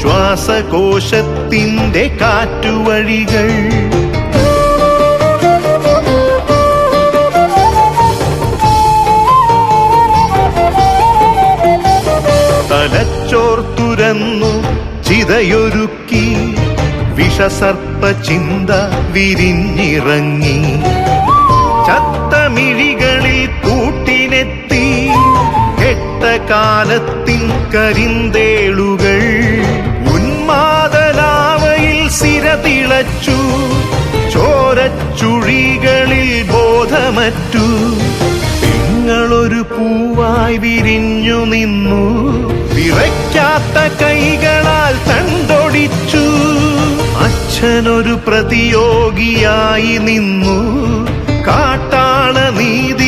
ശ്വാസകോശത്തിന്റെ കാറ്റുവഴികൾ. തലച്ചോർ തുരന്നു ചിതയൊരുക്കി. വിഷസർപ്പ ചിന്ത വിരിഞ്ഞിറങ്ങി. ചത്തമിഴികളിൽ കെട്ട കാലത്തിൻ കരിന്തേളുകൾ ഉന്മാദലാവയിൽ സിരതിളച്ചു ചോരച്ചുഴികളിൽ ബോധമറ്റു. നിങ്ങളൊരു പൂവായി വിരിഞ്ഞു നിന്നു വിറയ്ക്കാത്ത കൈകളാൽ തണ്ടൊടിച്ചു. അച്ഛനൊരു പ്രതിയോഗിയായി നിന്നു കാട്ടാള നീതിയിൽ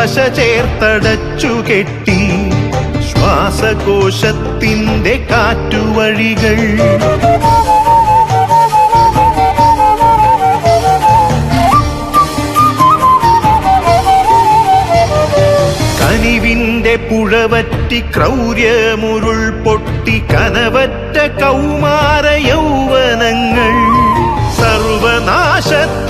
പുകക്കറപ്പശ ചേർത്തടച്ചു കെട്ടി ശ്വാസകോശത്തിന്റെ കാറ്റുവഴികൾ. കനിവിന്റെ പുഴവറ്റി ക്രൗര്യമുരുൾ പൊട്ടി കനവറ്റ കൗമാര യൗവനങ്ങൾ. സർവനാശത്തിന്റെ